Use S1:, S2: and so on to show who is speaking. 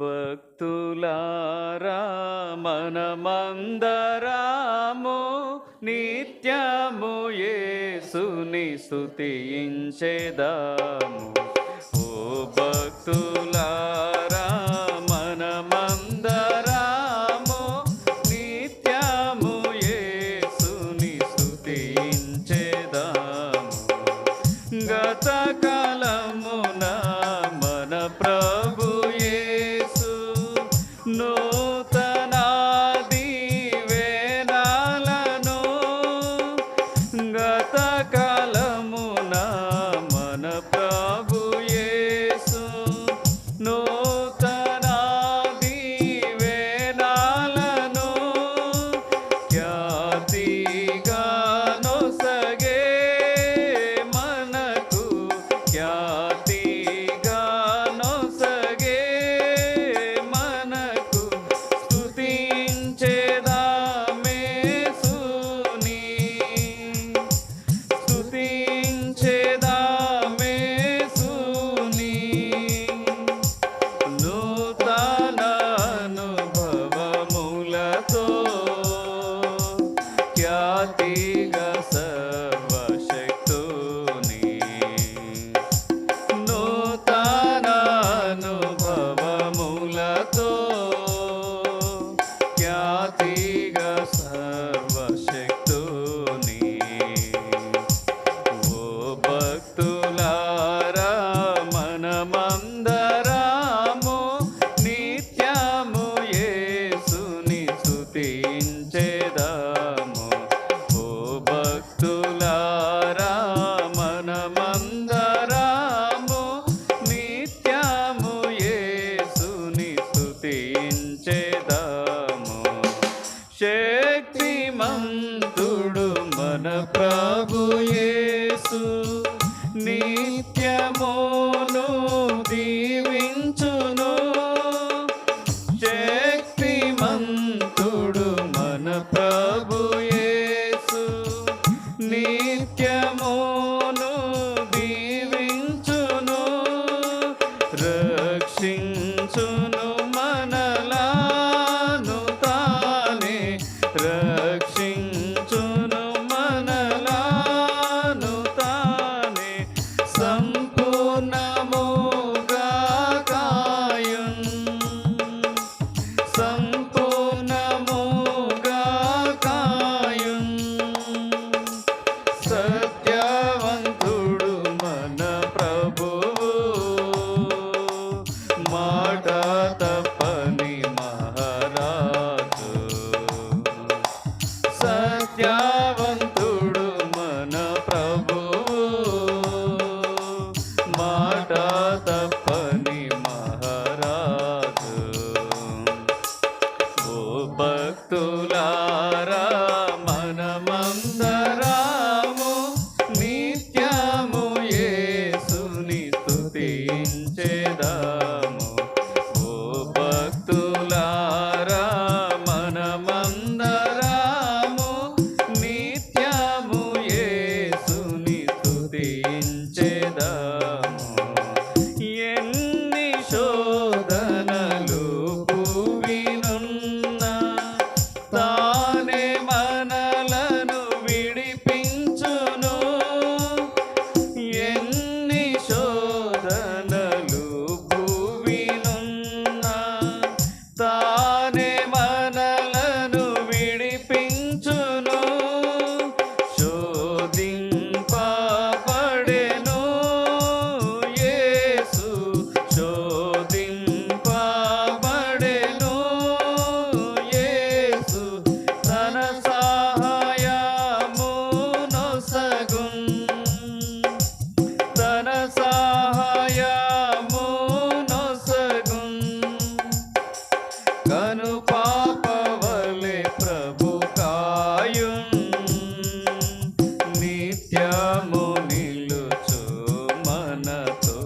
S1: భక్తులారా మనమందరాము నిత్యము యేసుని స్తుతించేదాము. ఓ భక్తులారా నిత్యమును దీవించును. శక్తిమంతుడు మన ప్రభుయే. ಮನ ತೋ